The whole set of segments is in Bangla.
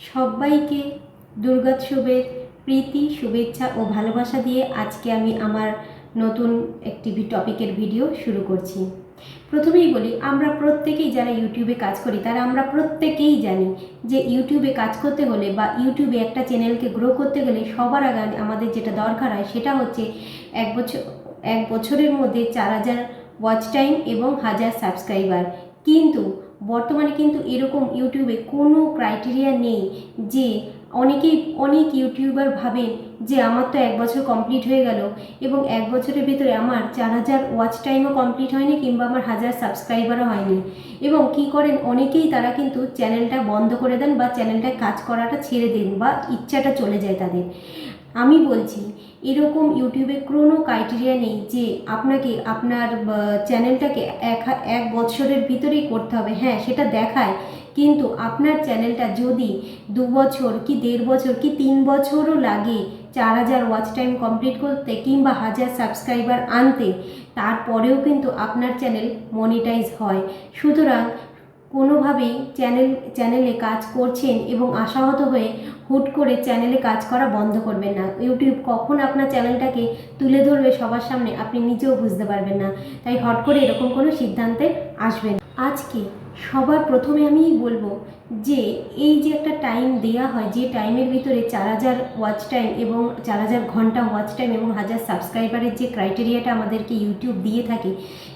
সবাইকে দুর্গোৎসবের প্রীতি, শুভেচ্ছা ও ভালোবাসা দিয়ে আজকে আমি আমার নতুন একটি টপিকের ভিডিও শুরু করছি। প্রথমেই বলি, আমরা প্রত্যেকেই যারা ইউটিউবে কাজ করি, তারা আমরা প্রত্যেকেই জানি যে ইউটিউবে কাজ করতে হলে বা ইউটিউবে একটা চ্যানেলকে গ্রো করতে গেলে সবার আগে আমাদের যেটা দরকার হয় সেটা হচ্ছে এক বছর, এক বছরের মধ্যে চার হাজার ওয়াচ টাইম এবং হাজার সাবস্ক্রাইবার কিন্তু বর্তমানে কিন্তু এরকম ইউটিউবে কোনো ক্রাইটেরিয়া নেই যে অনেকেই, অনেক ইউটিউবার ভাবেন যে আমার তো এক বছর কমপ্লিট হয়ে গেল এবং এক বছরের ভিতরে আমার চার হাজার ওয়াচ টাইমও কমপ্লিট হয়নি কিংবা আমার হাজার সাবস্ক্রাইবারও হয়নি। এবং কি করেন? অনেকেই তারা কিন্তু চ্যানেলটা বন্ধ করে দেন বা চ্যানেলটায় কাজ করাটা ছেড়ে দেন বা ইচ্ছাটা চলে যায় তাদের। আমি বলছি, এরকম ইউটিউবে কোনো ক্রাইটেরিয়া নেই যে আপনাকে আপনার চ্যানেলটাকে এক এক বছরের ভিতরেই করতে হবে। হ্যাঁ সেটা দেখায়। কিন্তু আপনার চ্যানেলটা যদি দু বছর কি দেড় বছর কি তিন বছরও লাগে চার হাজার ওয়াচ টাইম কমপ্লিট করতে কিংবা হাজার সাবস্ক্রাইবার আনতে, তারপরেও কিন্তু আপনার চ্যানেল মনিটাইজ হয়। সুতরাং কোনোভাবেই চ্যানেল, চ্যানেলে কাজ করছেন এবং আশাহত হয়ে হুট করে চ্যানেলে কাজ করা বন্ধ করবেন না। ইউটিউব কখন আপনার চ্যানেলটাকে তুলে ধরবে সবার সামনে আপনি নিজেও বুঝতে পারবেন না। তাই হট করে এরকম কোনো সিদ্ধান্তে আসবেন আজকে সবার প্রথমে আমি বলব যে, এই যে একটা টাইম দেয়া হয়, যে টাইমের ভিতরে চার হাজার ওয়াচ টাইম এবং চার হাজার ঘণ্টা ওয়াচ টাইম এবং হাজার সাবস্ক্রাইবারের যে ক্রাইটেরিয়াটা আমাদেরকে ইউটিউব দিয়ে থাকে,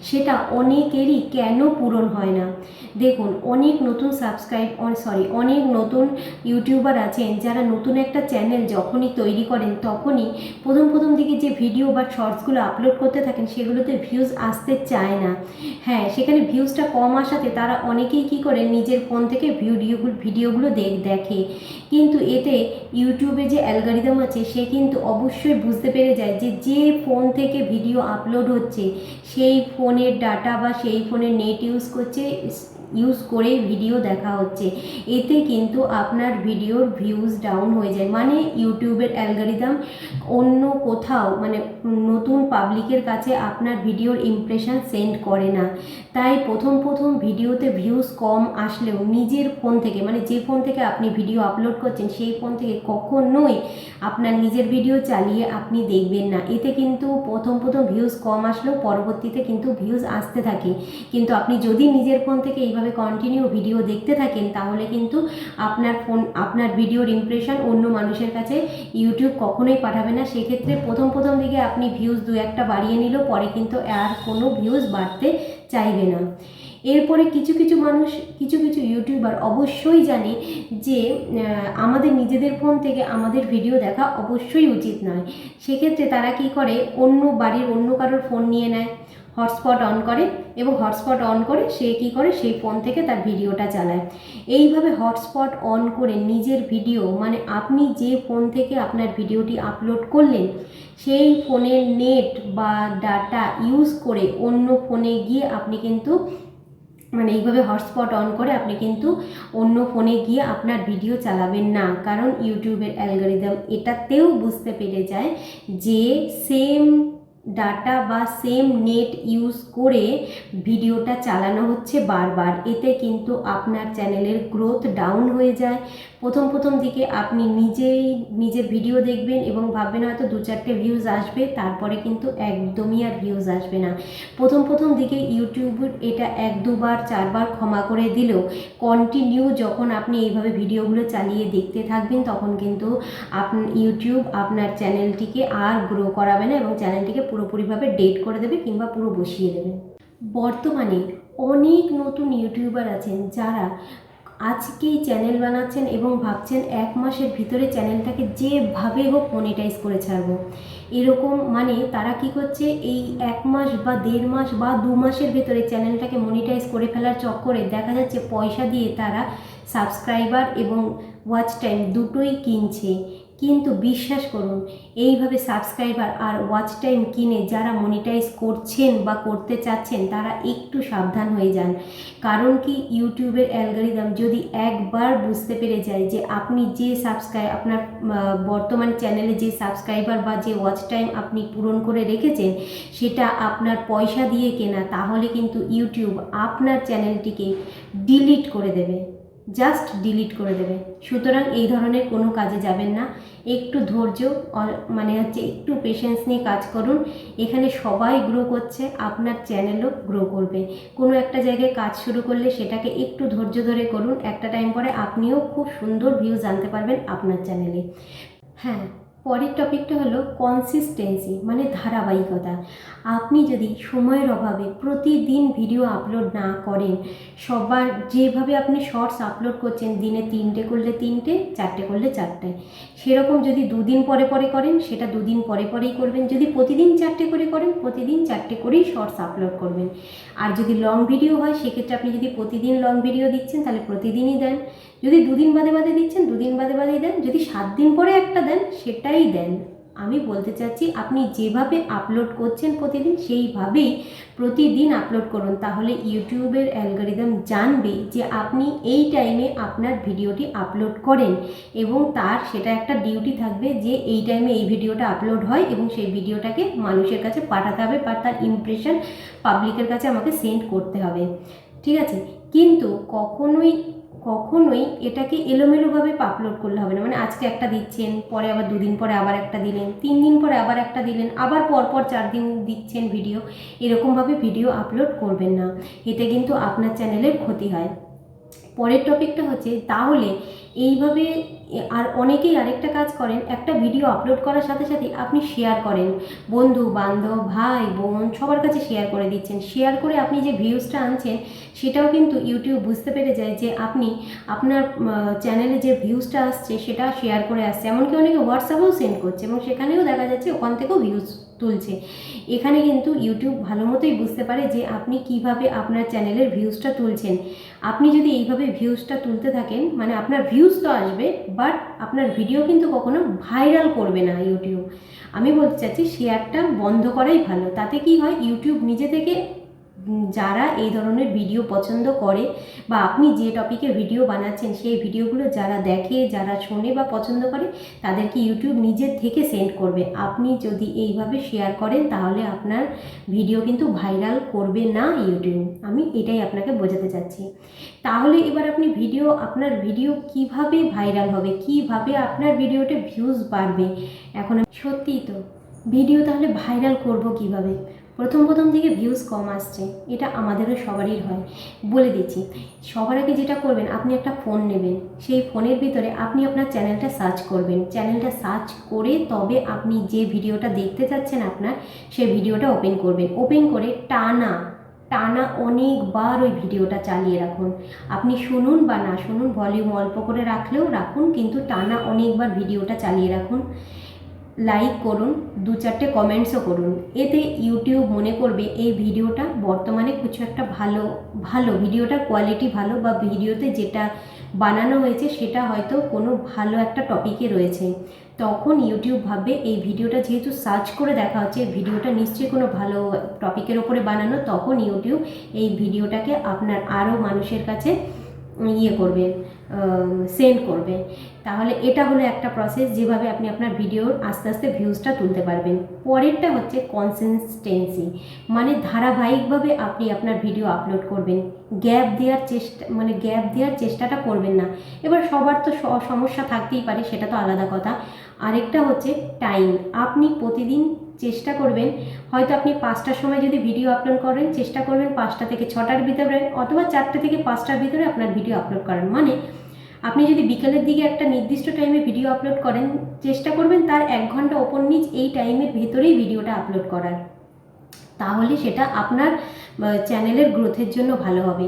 সেটা অনেকেরই কেন পূরণ হয় না? দেখুন, অনেক নতুন সাবস্ক্রাইব সরি অনেক নতুন ইউটিউবার আছেন যারা নতুন একটা চ্যানেল যখনই তৈরি করেন তখনই প্রথম প্রথম দিকে যে ভিডিও বা শর্টসগুলো আপলোড করতে থাকেন, সেগুলোতে ভিউজ আসতে চায় না। হ্যাঁ সেখানে ভিউজটা কম আসাতে তারা অনেকেই কী করে নিজের ফোন থেকে ভিডিওগুলো ভিডিওগুলো দেখ, দেখে। কিন্তু এতে ইউটিউবে যে অ্যালগারিদম আছে, সে কিন্তু অবশ্যই বুঝতে পেরে যায় যে যে ফোন থেকে ভিডিও আপলোড হচ্ছে, সেই ফোনের ডাটা বা সেই ফোনের নেট ইউজ করছে ইউজ করে ভিডিও দেখা হচ্ছে। এতে কিন্তু আপনার ভিডিওর ভিউজ ডাউন হয়ে যায়। মানে ইউটিউবের অ্যালগারিদম অন্য কোথাও মানে নতুন পাবলিকের কাছে আপনার ভিডিওর ইমপ্রেশন সেন্ড করে না। তাই প্রথম প্রথম ভিডিওতে ভিউজ কম আসলেও নিজের ফোন থেকে মানে যে ফোন থেকে আপনি ভিডিও আপলোড করছেন, সেই ফোন থেকে কখনোই আপনার নিজের ভিডিও চালিয়ে আপনি দেখবেন না। এতে কিন্তু প্রথম প্রথম ভিউজ কম আসলেও পরবর্তীতে কিন্তু ভিউজ আসতে থাকে। কিন্তু আপনি যদি নিজের ফোন থেকে এইভাবে কন্টিনিউ ভিডিও দেখতে থাকেন, তাহলে কিন্তু আপনার ফোন আপনার ভিডিওর ইমপ্রেশন অন্য মানুষের কাছে ইউটিউব কখনোই পাঠাবে না। সেক্ষেত্রে প্রথম প্রথম দিকে আপনি ভিউজ দু একটা বাড়িয়ে নিল পরে কিন্তু আর কোনো ভিউজ বাড়তে চাইবে না। এরপরে কিছু কিছু মানুষ, কিছু কিছু ইউটিউবার অবশ্যই জানে যে আমাদের নিজেদের ফোন থেকে আমাদের ভিডিও দেখা অবশ্যই উচিত নয়। সেক্ষেত্রে তারা কি করে? অন্য বাড়ির অন্য কারোর ফোন নিয়ে নেয়। হটস্পট অন করে এবং হটস্পট অন করে সে কি করে? সেই ফোন থেকে তার ভিডিওটা চালায়। এইভাবে হটস্পট অন করে নিজের ভিডিও মানে আপনি যে ফোন থেকে আপনার ভিডিওটি আপলোড করলেন, সেই ফোনের নেট বা ডাটা ইউজ করে অন্য ফোনে গিয়ে আপনি কিন্তু মানে এইভাবে হটস্পট অন করে আপনি কিন্তু অন্য ফোনে গিয়ে আপনার ভিডিও চালাবেন না। কারণ ইউটিউবের অ্যালগোরিদম এটাতেও বুঝতে পেরে যায় যে সেম ডাটা বা সেম নেট ইউজ করে ভিডিওটা চালানো হচ্ছে বারবার। এতে কিন্তু আপনার চ্যানেলের গ্রোথ ডাউন হয়ে যায়। প্রথম প্রথম দিকে আপনি নিজেই নিজের ভিডিও দেখবেন এবং ভাববেন হয়তো দু চারটে ভিউজ আসবে, তারপরে কিন্তু একদমই আর ভিউজ আসবে না। প্রথম প্রথম দিকে ইউটিউব এটা এক দুবার, চারবার ক্ষমা করে দিলেও কন্টিনিউ যখন আপনি এইভাবে ভিডিওগুলো চালিয়ে দেখতে থাকবেন, তখন কিন্তু আপনি ইউটিউব আপনার চ্যানেলটিকে আর গ্রো করাবে না এবং চ্যানেলটিকে পুরোপুরিভাবে ডেট করে দেবে কিংবা পুরো বসিয়ে দেবে। বর্তমানে অনেক নতুন ইউটিউবার আছেন যারা আজকেই চ্যানেল বানাচ্ছেন এবং ভাবছেন এক মাসের ভিতরে চ্যানেলটাকে যেভাবে হোক মনিটাইজ করে ছাড়বো। এরকম মানে তারা কি করছে, এই এক মাস বা দেড় মাস বা দু মাসের ভিতরে চ্যানেলটাকে মনিটাইজ করে ফেলার চক্করে দেখা যাচ্ছে পয়সা দিয়ে তারা সাবস্ক্রাইবার এবং ওয়াচ টাইম দুটোই কিনছে। কিন্তু বিশ্বাস করুন, এইভাবে সাবস্ক্রাইবার আর ওয়াচ টাইম কিনে যারা মনিটাইজ করছেন বা করতে চাচ্ছেন, তারা একটু সাবধান হয়ে যান। কারণ কি, ইউটিউবের অ্যালগোরিদম যদি একবার বুঝতে পেরে যায় যে আপনি যে সাবস্ক্রাইব আপনার বর্তমান চ্যানেলে যে সাবস্ক্রাইবার বা যে ওয়াচ টাইম আপনি পূরণ করে রেখেছেন, সেটা আপনার পয়সা দিয়ে কেনা, তাহলে কিন্তু ইউটিউব আপনার চ্যানেলটিকে ডিলিট করে দেবে। জাস্ট ডিলিট করে দেবে। সুতরাং এই ধরনের কোনো কাজে যাবেন না। একটু ধৈর্য মানে হচ্ছে একটু পেশেন্স নিয়ে কাজ করুন। এখানে সবাই গ্রো করছে, আপনার চ্যানেলও গ্রো করবে। কোনো একটা জায়গায় কাজ শুরু করলে সেটাকে একটু ধৈর্য ধরে করুন। একটা টাইম পরে আপনিও খুব সুন্দর ভিউ জানতে পারবেন আপনার চ্যানেলে হ্যাঁ পরের টপিকটা হলো কনসিস্টেন্সি মানে ধারাবাহিকতা। আপনি যদি সময়ের অভাবে প্রতিদিন ভিডিও আপলোড না করেন, সবার যেভাবে আপনি শর্টস আপলোড করছেন, দিনে তিনটে করলে তিনটে, চারটে করলে চারটে, সেরকম যদি দুদিন পরে পরে করেন, সেটা দুদিন পরে পরেই করবেন। যদি প্রতিদিন চারটে করে করেন, প্রতিদিন চারটে করেই শর্টস আপলোড করবেন। আর যদি লং ভিডিও হয়, সেক্ষেত্রে আপনি যদি প্রতিদিন লং ভিডিও দিচ্ছেন, তাহলে প্রতিদিনই দেন। যদি দুদিন বাদে বাদে দিচ্ছেন, দুদিন বাদে বাদেই দেন। যদি সাত দিন পরে একটা দেন সেটাই দেন। আমি বলতে চাচ্ছি, আপনি যেভাবে আপলোড করছেন প্রতিদিন, সেইভাবেই প্রতিদিন আপলোড করুন। তাহলে ইউটিউবের অ্যালগোরিদম জানবে যে আপনি এই টাইমে আপনার ভিডিওটি আপলোড করেন এবং তার সেটা একটা ডিউটি থাকবে যে এই টাইমে এই ভিডিওটা আপলোড হয় এবং সেই ভিডিওটাকে মানুষের কাছে পাঠাতে হবে বা তার ইমপ্রেশন পাবলিকের কাছে আমাকে সেন্ড করতে হবে। ঠিক আছে? কিন্তু কখনোই কখনোই এটাকে এলোমেলোভাবে পাপলোড করলে হবে না। মানে আজকে একটা দিচ্ছেন, পরে আবার দুদিন পরে আবার একটা দিলেন, তিন দিন পরে আবার একটা দিলেন, আবার পর পর চার দিন দিচ্ছেন ভিডিও এরকমভাবে ভিডিও আপলোড করবেন না। এতে কিন্তু আপনার চ্যানেলের ক্ষতি হয়। পরের টপিকটা হচ্ছে, তাহলে এইভাবে আর অনেকেই আরেকটা কাজ করেন, একটা ভিডিও আপলোড করার সাথে সাথে আপনি শেয়ার করেন। বন্ধু, বান্ধব, ভাই, বোন সবার কাছে শেয়ার করে দিচ্ছেন। শেয়ার করে আপনি যে ভিউজটা আনছেন, সেটাও কিন্তু ইউটিউব বুঝতে পেরে যায় যে আপনি আপনার চ্যানেলে যে ভিউজটা আসছে, সেটা শেয়ার করে আসছে। এমনকি অনেকে হোয়াটসঅ্যাপেও সেন্ড করছে এবং সেখানেও দেখা যাচ্ছে ওখান থেকেও ভিউজ তুলছে। এখানে কিন্তু ইউটিউব ভালো মতোই বুঝতে পারে যে আপনি কীভাবে আপনার চ্যানেলের ভিউজটা তুলছেন। আপনি যদি এইভাবে ভিউজটা তুলতে থাকেন মানে আপনার ভিউজ তো আসবে বাট আপনার ভিডিও কিন্তু কখনো ভাইরাল করবে না ইউটিউব আমি বলতে চাচ্ছি শেয়ারটা বন্ধ করাই ভালো। তাতে কি হয় ইউটিউব নিজে থেকে যারা এই ধরনের ভিডিও পছন্দ করে বা আপনি যে টপিকে ভিডিও বানাচ্ছেন, সেই ভিডিওগুলো যারা দেখে, যারা শোনে বা পছন্দ করে, তাদেরকে ইউটিউব নিজের থেকে সেন্ড করবে। আপনি যদি এইভাবে শেয়ার করেন, তাহলে আপনার ভিডিও কিন্তু ভাইরাল করবে না ইউটিউব আমি এটাই আপনাকে বোঝাতে চাচ্ছি। তাহলে এবার আপনি ভিডিও আপনার ভিডিও কীভাবে ভাইরাল হবে? কীভাবে আপনার ভিডিওতে ভিউজ বাড়বে? এখন সত্যিই তো ভিডিও তাহলে ভাইরাল করব কীভাবে? প্রথম প্রথম থেকে ভিউজ কম আসছে, এটা আমাদেরও সবারই হয়। বলে দিচ্ছি, সবার আগে যেটা করবেন, আপনি একটা ফোন নেবেন। সেই ফোনের ভিতরে আপনি আপনার চ্যানেলটা সার্চ করবেন। চ্যানেলটা সার্চ করে তবে আপনি যে ভিডিওটা দেখতে চাচ্ছেন আপনার, সেই ভিডিওটা ওপেন করবেন। ওপেন করে টানা টানা অনেকবার ওই ভিডিওটা চালিয়ে রাখুন। আপনি শুনুন বা না শুনুন ভলিউম অল্প করে রাখলেও রাখুন, কিন্তু টানা অনেকবার ভিডিওটা চালিয়ে রাখুন। লাইক করুন, দু চারটে কমেন্টসও করুন। এতে ইউটিউব মনে করবে এই ভিডিওটা বর্তমানে কিছু একটা ভালো ভালো ভিডিওটার কোয়ালিটি ভালো বা ভিডিওতে যেটা বানানো হয়েছে সেটা হয়তো কোনো ভালো একটা টপিকে রয়েছে। তখন ইউটিউব ভাববে এই ভিডিওটা যেহেতু সার্চ করে দেখা হচ্ছে, ভিডিওটা নিশ্চয়ই কোনো ভালো টপিকের ওপরে বানানো, তখন ইউটিউব এই ভিডিওটাকে আপনার আরও মানুষের কাছে ইয়ে করবে। সেন্ড করবে। তাহলে এটা হলো একটা প্রসেস যেভাবে আপনি আপনার ভিডিওর আস্তে আস্তে ভিউজটা তুলতে পারবেন। পরেরটা হচ্ছে কনসিস্টেন্সি মানে ধারাবাহিকভাবে আপনি আপনার ভিডিও আপলোড করবেন। গ্যাপ দেওয়ার চেষ্টা মানে গ্যাপ দেওয়ার চেষ্টাটা করবেন না। এবার সবার তো সমস্যা থাকতেই পারে, সেটা তো আলাদা কথা। আরেকটা হচ্ছে টাইম আপনি প্রতিদিন চেষ্টা করবেন। হয়তো আপনি পাঁচটার সময় যদি ভিডিও আপলোড করেন, চেষ্টা করবেন পাঁচটা থেকে ছটার ভিতরে অথবা চারটে থেকে পাঁচটার ভিতরে আপনার ভিডিও আপলোড করেন মানে আপনি যদি বিকেলের দিকে একটা নির্দিষ্ট টাইমে ভিডিও আপলোড করেন, চেষ্টা করবেন তার এক ঘণ্টা ওপর নিচ এই টাইমের ভেতরেই ভিডিওটা আপলোড করার। তাহলে সেটা আপনার চ্যানেলের গ্রোথের জন্য ভালো হবে।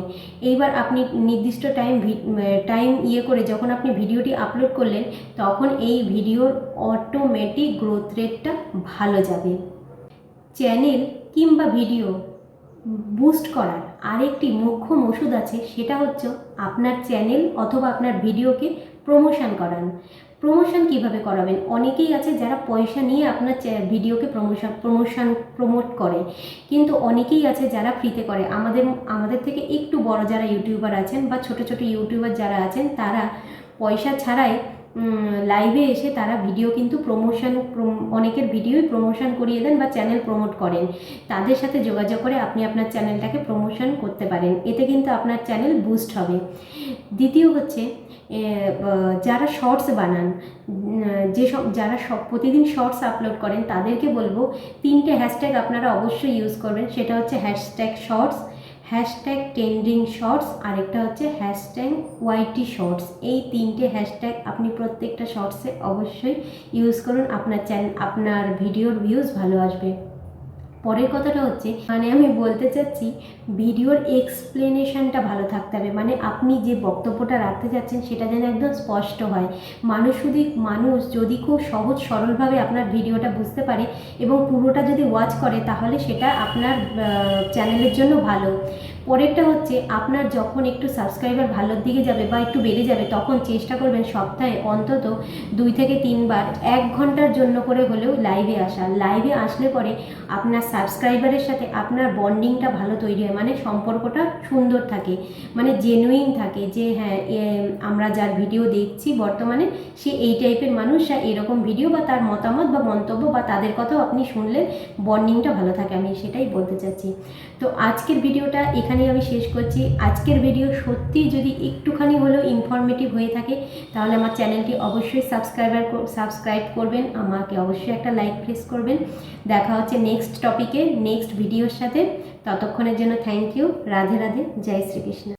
এইবার আপনি নির্দিষ্ট টাইম টাইম ইয়ে করে যখন আপনি ভিডিওটি আপলোড করলেন, তখন এই ভিডিওর অটোমেটিক গ্রোথ রেটটা ভালো যাবে। চ্যানেল কিংবা ভিডিও বুস্ট করার আরেকটি মোক্ষম ওষুধ আছে, সেটা হচ্ছে আপনার চ্যানেল অথবা আপনার ভিডিওকে প্রমোশন করান। প্রমোশন কীভাবে করাবেন? অনেকেই আছে যারা পয়সা নিয়ে আপনার ভিডিওকে প্রমোশন প্রমোশন প্রমোট করে। কিন্তু অনেকেই আছে যারা ফ্রিতে করে। আমাদের আমাদের থেকে একটু বড় যারা ইউটিউবার আছেন বা ছোট ছোট ইউটিউবার যারা আছেন, তারা পয়সা ছাড়াই লাইভে এসে তারা ভিডিও কিন্তু প্রমোশন অনেকের ভিডিওই প্রমোশন করিয়ে দেন বা চ্যানেল প্রমোট করেন। তাদের সাথে যোগাযোগ করে আপনি আপনার চ্যানেলটাকে প্রমোশন করতে পারেন। এতে কিন্তু আপনার চ্যানেল বুস্ট হবে। দ্বিতীয় হচ্ছে যারা শর্টস বানান যেসব যারা সব প্রতিদিন শর্টস আপলোড করেন, তাদেরকে বলব, তিনটে হ্যাশট্যাগ আপনারা অবশ্যই ইউজ করবেন। সেটা হচ্ছে hashtag shorts hashtag trending shorts আরেকটা হচ্ছে হ্যাশট্যাগ ওয়াইটি শর্টস এই তিনটে হ্যাশট্যাগ আপনি প্রত্যেকটা শর্টসে অবশ্যই ইউজ করুন। আপনার চ্যানেল আপনার ভিডিওর ভিউজ ভালো আসবে। পরের কথাটা হচ্ছে মানে আমি বলতে চাচ্ছি, ভিডিওর এক্সপ্লেনেশনটা ভালো থাকতে হবে। মানে আপনি যে বক্তব্যটা রাখতে চাচ্ছেন সেটা যেন একদম স্পষ্ট হয়। মানুষ যদি মানুষ যদি খুব সহজ সরলভাবে আপনার ভিডিওটা বুঝতে পারে এবং পুরোটা যদি ওয়াচ করে, তাহলে সেটা আপনার চ্যানেলের জন্য ভালো। পরেরটা হচ্ছে, আপনার যখন একটু সাবস্ক্রাইবার ভালোর দিকে যাবে বা একটু বেড়ে যাবে, তখন চেষ্টা করবেন সপ্তাহে অন্তত দুই থেকে তিনবার, এক ঘণ্টার জন্য করে হলেও লাইভে আসা। লাইভে আসলে পরে আপনার সাবস্ক্রাইবারের সাথে আপনার বন্ডিংটা ভালো তৈরি হয় মানে সম্পর্কটা সুন্দর থাকে মানে জেনুইন থাকে যে হ্যাঁ আমরা যার ভিডিও দেখছি বর্তমানে, সে এই টাইপের মানুষ এরকম ভিডিও বা তার মতামত বা মন্তব্য বা তাদের কথাও আপনি শুনলে বন্ডিংটা ভালো থাকে, আমি সেটাই বলতে চাচ্ছি। তো আজকের ভিডিওটা এখানেই আমি শেষ করছি। আজকের ভিডিও সত্যি যদি একটুখানি হলেও ইনফরমেটিভ হয়ে থাকে, তাহলে আমার চ্যানেলটি অবশ্যই সাবস্ক্রাইবার সাবস্ক্রাইব করবেন, আমাকে অবশ্যই একটা লাইক প্রেস করবেন। দেখা হচ্ছে নেক্সট টপিকে নেক্সট ভিডিওর সাথে। ততক্ষণের জন্য থ্যাংক ইউ রাধে রাধে, জয় শ্রীকৃষ্ণ।